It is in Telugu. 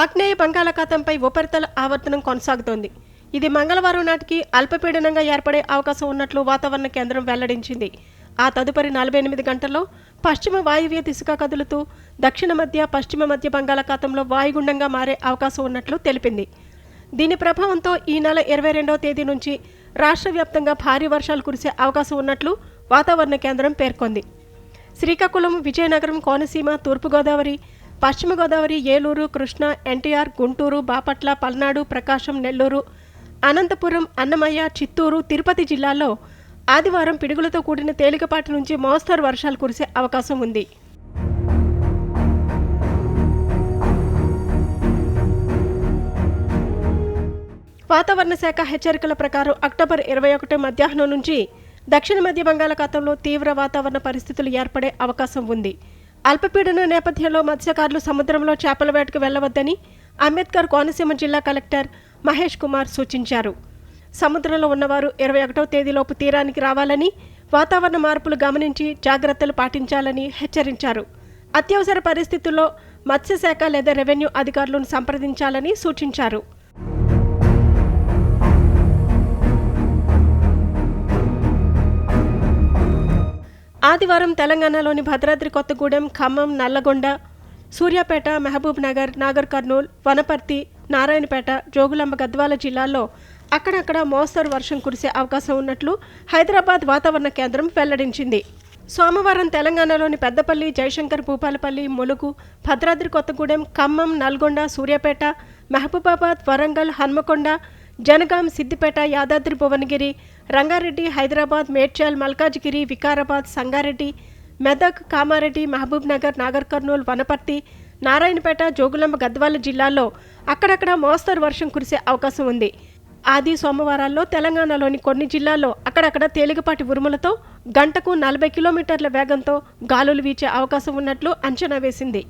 ఆగ్నేయ బంగాళాఖాతంపై ఉపరితల ఆవర్తనం కొనసాగుతోంది. ఇది మంగళవారం నాటికి అల్పపీడనంగా ఏర్పడే అవకాశం ఉన్నట్లు వాతావరణ కేంద్రం వెల్లడించింది. ఆ తదుపరి నలభై ఎనిమిది గంటల్లో పశ్చిమ వాయువ్య దిశగా కదులుతూ దక్షిణ మధ్య పశ్చిమ మధ్య బంగాళాఖాతంలో వాయుగుండంగా మారే అవకాశం ఉన్నట్లు తెలిపింది. దీని ప్రభావంతో ఈ నెల ఇరవై రెండవ తేదీ నుంచి రాష్ట్ర వ్యాప్తంగా భారీ వర్షాలు కురిసే అవకాశం ఉన్నట్లు వాతావరణ కేంద్రం పేర్కొంది. శ్రీకాకుళం విజయనగరం కోనసీమ తూర్పుగోదావరి పశ్చిమ గోదావరి ఏలూరు కృష్ణా ఎన్టీఆర్ గుంటూరు బాపట్ల పల్నాడు ప్రకాశం నెల్లూరు అనంతపురం అన్నమయ్య చిత్తూరు తిరుపతి జిల్లాల్లో ఆదివారం పిడుగులతో కూడిన తేలికపాటి నుంచి మోస్తరు వర్షాలు కురిసే అవకాశం ఉంది. వాతావరణ శాఖ హెచ్చరికల ప్రకారం అక్టోబర్ ఇరవై ఒకటి మధ్యాహ్నం నుంచి దక్షిణ మధ్య బంగాళాఖాతంలో తీవ్ర వాతావరణ పరిస్థితులు ఏర్పడే అవకాశం ఉంది. అల్పపీడన నేపథ్యంలో మత్స్యకారులు సముద్రంలో చేపల వేటకు వెళ్ళవద్దని అంబేద్కర్ కోనసీమ జిల్లా కలెక్టర్ మహేష్ కుమార్ సూచించారు. సముద్రంలో ఉన్నవారు ఇరవై ఒకటవ తేదీలోపు తీరానికి రావాలని వాతావరణ మార్పులు గమనించి జాగ్రత్తలు పాటించాలని హెచ్చరించారు. అత్యవసర పరిస్థితుల్లో మత్స్యశాఖ లేదా రెవెన్యూ అధికారులను సంప్రదించాలని సూచించారు. ఆదివారం తెలంగాణలోని భద్రాద్రి కొత్తగూడెం ఖమ్మం నల్లగొండ సూర్యాపేట మహబూబ్ నగర్ నాగర్ కర్నూల్ వనపర్తి నారాయణపేట జోగులాంబ గద్వాల జిల్లాల్లో అక్కడక్కడ మోస్తరు వర్షం కురిసే అవకాశం ఉన్నట్లు హైదరాబాద్ వాతావరణ కేంద్రం వెల్లడించింది. సోమవారం తెలంగాణలోని పెద్దపల్లి జయశంకర్ భూపాలపల్లి ములుగు భద్రాద్రి కొత్తగూడెం ఖమ్మం నల్గొండ సూర్యాపేట మహబూబాబాద్ వరంగల్ హన్మకొండ జనగాం సిద్దిపేట యాదాద్రి భువనగిరి రంగారెడ్డి హైదరాబాద్ మేడ్చల్ మల్కాజ్గిరి వికారాబాద్ సంగారెడ్డి మెదక్ కామారెడ్డి మహబూబ్ నగర్ నాగర్ కర్నూలు వనపర్తి నారాయణపేట జోగులాంబ గద్వాల జిల్లాల్లో అక్కడక్కడ మోస్తరు వర్షం కురిసే అవకాశం ఉంది. ఆది సోమవారాల్లో తెలంగాణలోని కొన్ని జిల్లాల్లో అక్కడక్కడ తేలికపాటి ఉరుములతో గంటకు నలభై కిలోమీటర్ల వేగంతో గాలులు వీచే అవకాశం ఉన్నట్లు అంచనా వేసింది.